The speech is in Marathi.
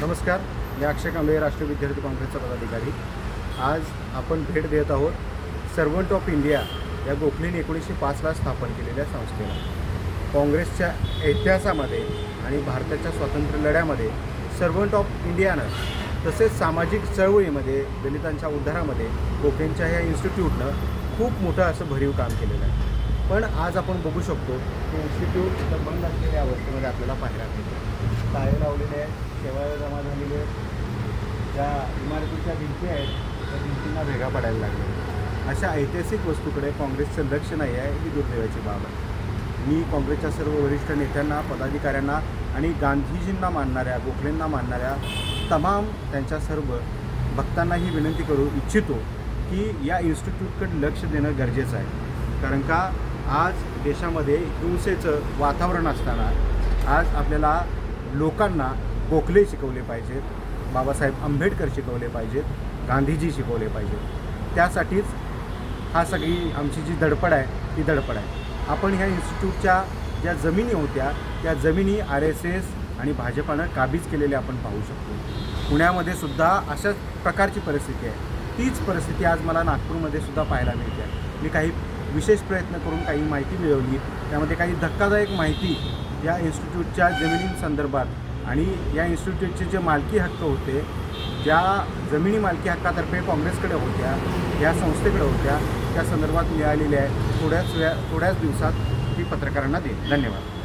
नमस्कार मी अक्षय कांबळे राष्ट्रीय विद्यार्थी काँग्रेसचा पदाधिकारी. आज आपण भेट देत आहोत सर्वंट ऑफ इंडिया या गोखलेने एकोणीसशे पाचला स्थापन केलेल्या संस्थेला. काँग्रेसच्या इतिहासामध्ये आणि भारताच्या स्वातंत्र्य लढ्यामध्ये सर्वंट ऑफ इंडियानं तसेच सामाजिक चळवळीमध्ये दलितांच्या उद्धारामध्ये गोखलेंच्या ह्या इन्स्टिट्यूटनं खूप मोठं असं भरीव काम केलेलं आहे. पण आज आपण बघू शकतो की इन्स्टिट्यूट बंद असलेल्या अवस्थेमध्ये आपल्याला पाहायला मिळतं. टाळे लावलेले आहेत शेवाळे जमा झालेले आहेत ज्या इमारतीच्या भिंती आहेत त्या भिंतींना भेगा पडायला लागल्या अशा ऐतिहासिक वस्तूकडे काँग्रेसचं लक्ष नाही आहे ही दुर्दैवाची बाब आहे. मी काँग्रेसच्या सर्व वरिष्ठ नेत्यांना पदाधिकाऱ्यांना आणि गांधीजींना मानणाऱ्या गोखलेंना मानणाऱ्या तमाम त्यांच्या सर्व भक्तांना ही विनंती करू इच्छितो की या इन्स्टिट्यूटकडे लक्ष देणं गरजेचं आहे. कारण का आज देशामध्ये हिंसेचं वातावरण असताना आज आपल्याला लोकांना गोखले शिकवले पाहिजेत बाबासाहेब आंबेडकर शिकवले पाहिजेत गांधीजी शिकवले पाहिजेत. त्यासाठीच हा सगळी आमची जी धडपड आहे ती धडपड आहे. आपण ह्या इन्स्टिट्यूटच्या ज्या जमिनी होत्या त्या जमिनी आर एस एस आणि भाजपानं काबीज केलेल्या आपण पाहू शकतो. पुण्यामध्ये सुद्धा अशाच प्रकारची परिस्थिती आहे. तीच परिस्थिती आज मला नागपूरमध्ये सुद्धा पाहायला मिळते. आहे मी काही विशेष प्रयत्न करून काही माहिती मिळवली. त्यामध्ये काही धक्कादायक माहिती या इन्स्टिट्यूटच्या जमिनींसंदर्भात आणि या इन्स्टिट्यूटचे जे मालकी हक्क होते ज्या जमिनी मालकी हक्कातर्फे काँग्रेसकडे होत्या या संस्थेकडे होत्या त्या संदर्भात मिळालेल्या आहे. थोड्याच वेळा थोड्याच दिवसात ती पत्रकारांना देईल. धन्यवाद.